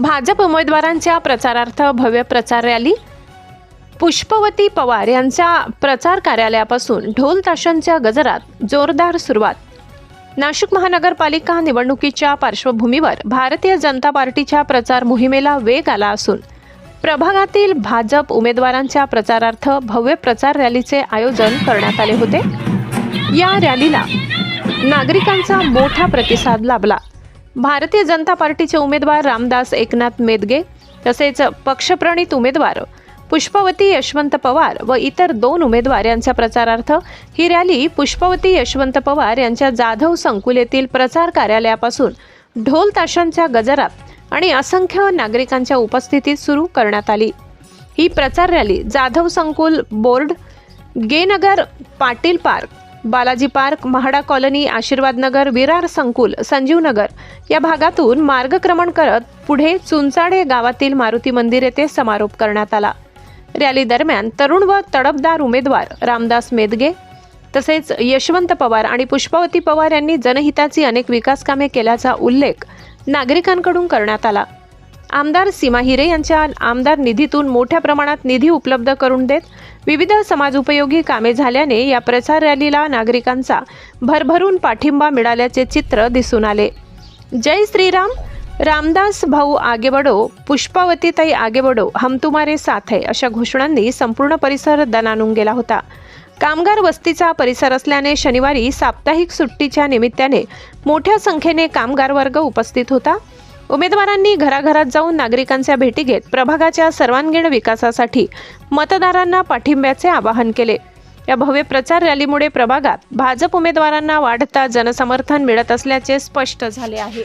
भाजप उमेदवारांच्या प्रचारार्थ भव्य प्रचार रॅली. पुष्पवती पवार यांच्या प्रचार कार्यालयापासून ढोल ताशांच्या गजरात जोरदार सुरुवात. नाशिक महानगरपालिका निवडणुकीच्या पार्श्वभूमीवर भारतीय जनता पार्टीच्या प्रचार मोहिमेला वेग आला असून प्रभागातील भाजप उमेदवारांच्या प्रचारार्थ भव्य प्रचार रॅलीचे आयोजन करण्यात आले होते. या रॅलीला नागरिकांचा मोठा प्रतिसाद लाभला. भारतीय जनता पार्टीचे उमेदवार रामदास एकनाथ मेदगे तसेच पक्षप्रणित उमेदवार पुष्पवती यशवंत पवार व इतर दोन उमेदवार यांच्या प्रचारार्थ ही रॅली पुष्पवती यशवंत पवार यांच्या जाधव संकुल येथील प्रचार कार्यालयापासून ढोल ताशांच्या गजरात आणि असंख्य नागरिकांच्या उपस्थितीत सुरू करण्यात आली. ही प्रचार रॅली जाधव संकुल बोर्ड गेनगर Patil park Balaji park MHADA colony Ashirwad Nagar Virar संकुल संजीव नगर या भागातून मार्गक्रमण करत पुढे चुंचाडे गावातील मारुती मंदिर येथे समारोप करण्यात आला. रॅली दरम्यान तरुण व तडफदार उमेदवार रामदास मेदगे तसेच यशवंत पवार आणि पुष्पावती पवार यांनी जनहिताची अनेक विकास कामे केल्याचा उल्लेख नागरिकांकडून करण्यात आला. आमदार सीमा हिरे यांच्या आमदार निधीतून मोठ्या प्रमाणात निधी उपलब्ध करून देत विविध समाजोपयोगी कामे झाल्याने या प्रचार रॅलीला नागरिकांचा भरभरून पाठिंबा मिळाल्याचे चित्र दिसून आले. जय श्रीराम रामदास भाऊ आगे बडो पुष्पावतीताई आगे बडो हम तुम्हारे साथ है अशा घोषणांनी संपूर्ण परिसर दणानून गेला होता. कामगार वस्तीचा परिसर असल्याने शनिवारी साप्ताहिक सुट्टीच्या निमित्ताने मोठ्या संख्येने कामगार वर्ग उपस्थित होता. उमेदवारांनी घराघरात जाऊन नागरिकांच्या भेटी घेत प्रभागाच्या सर्वांगीण विकासासाठी मतदारांना पाठिंब्याचे आवाहन केले. या भव्य प्रचार रॅलीमुळे प्रभागात भाजप उमेदवारांना वाढता जनसमर्थन मिळत असल्याचे स्पष्ट झाले आहे.